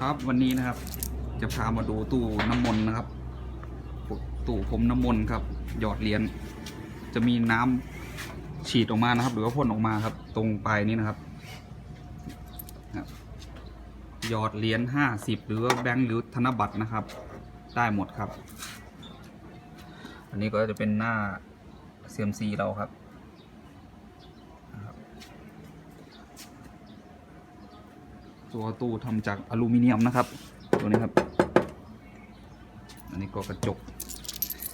ครับวันนี้นะครับ จะพามาดูตู้น้ำมนต์นะครับ ตู้ผมน้ำมนต์ครับ หยอดเหรียญจะมีน้ำฉีดออกมานะครับ หรือว่าพ่นออกมาครับ ตรงปลายนี้นะครับหยอดเหรียญห้าสิบหรือว่าแบงค์หรือธนบัตรนะครับ ได้หมดครับ อันนี้ก็จะเป็นหน้า CMC เราครับนะครับ ตัวตู้ทำจากอลูมิเนียมนะครับ ตัวนี้ครับ อันนี้ก็กระจก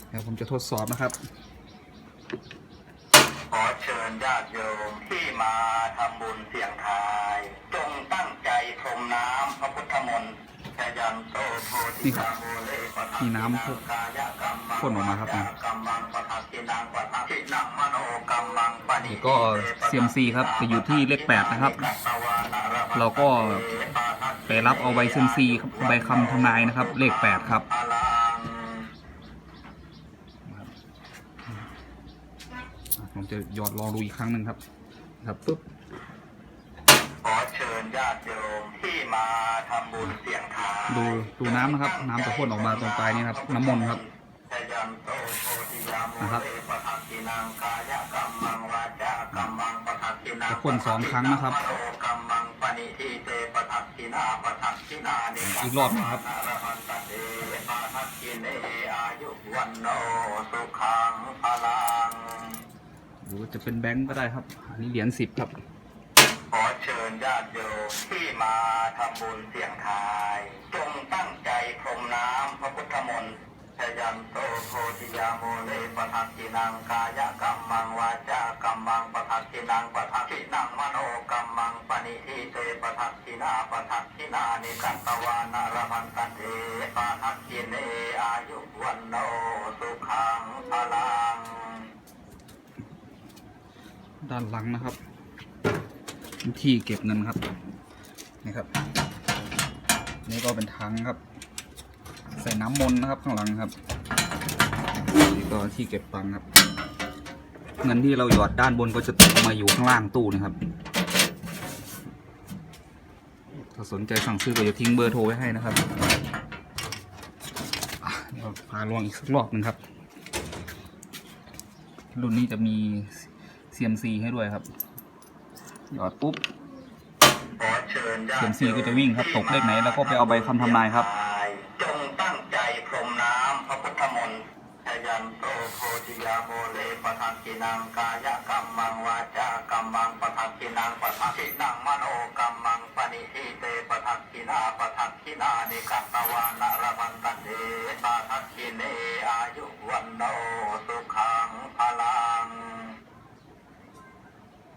เดี๋ยวผมจะทดสอบนะครับ ขอเชิญญาติโยมที่มาทำบุญเสี่ยงทายจงตั้งใจพรมน้ำพระพุทธมนต์ชยันโตโพธินี่ครับโมเลปะทัมีน้ำพ่นกายกรรมังพ่นออกมาครับวจกรรมังปะทักกินังปะทักกินังมโนกรรมังปณินี่ก็ CMC ครับจะอยู่ที่เลขแปดนะครับ เราก็ไปรับเอาใบ CMC ครับใบคำทำนายนะครับ เลขแปดครับอลังอะผมจะหยอดลองดูอีกครั้งหนึ่งครับ ครับปุ๊บขอเชิญญาติโยมที่มาทำบุญเสี่ยงทายดูดูน้ำนะครับ น้ำจะพ่นออกมาตรงปลายนี้ครับ น้ำมนต์ครับนะครับจะพ่นสองครั้งนะครับ อีกรอบนะครับหรือว่าจะเป็นแบงก์ก็ได้ครับอันนี้เหรียญสิบครับ ขอเชิญญาติโยมที่มาทำบุญเสี่ยงทาย จงตั้ง ยันโตโพธิยาโมเลปะทักกินังกายกรรมังวาจากรรมังปะทักกินังปะทักกินังมโนกรรมังปณิทิเตปะทักกินาปะทักกินานิกัตตวานารมันตันเทปะทักกิเนอายุวันโนสุขังพลังด้านหลังนะครับ ที่เก็บเงินครับนี่ครับ นี่ก็เป็นถังครับ ใส่น้ำมนต์นะครับข้างหลังครับนี่ก็ที่เก็บตังค์ครับ เงินที่เราหยอดด้านบนก็จะตกมาอยู่ข้างล่างตู้นะครับ ถ้าสนใจสั่งซื้อก็จะทิ้งเบอร์โทรไว้ให้นะครับเดี๋ยวพาลองอีกสักรอบหนึ่งครับ รุ่นนี้จะมี CMC ให้ด้วยครับ หยอดปุ๊บขอเชิญญาติเข็มซีก็จะวิ่งครับ ตกเลขไหน แล้วก็ไปเอาใบคำทำนายครับ ติยาโมเลปะทังกินังกายกรรมังวาจากรรมังปะทังกินังปะทังกินังมโนกรรมังปณิทิเตปะทังกินาปะทังกินานิกัตตวานารมันตันเดปะทังกิเนอายุวันโน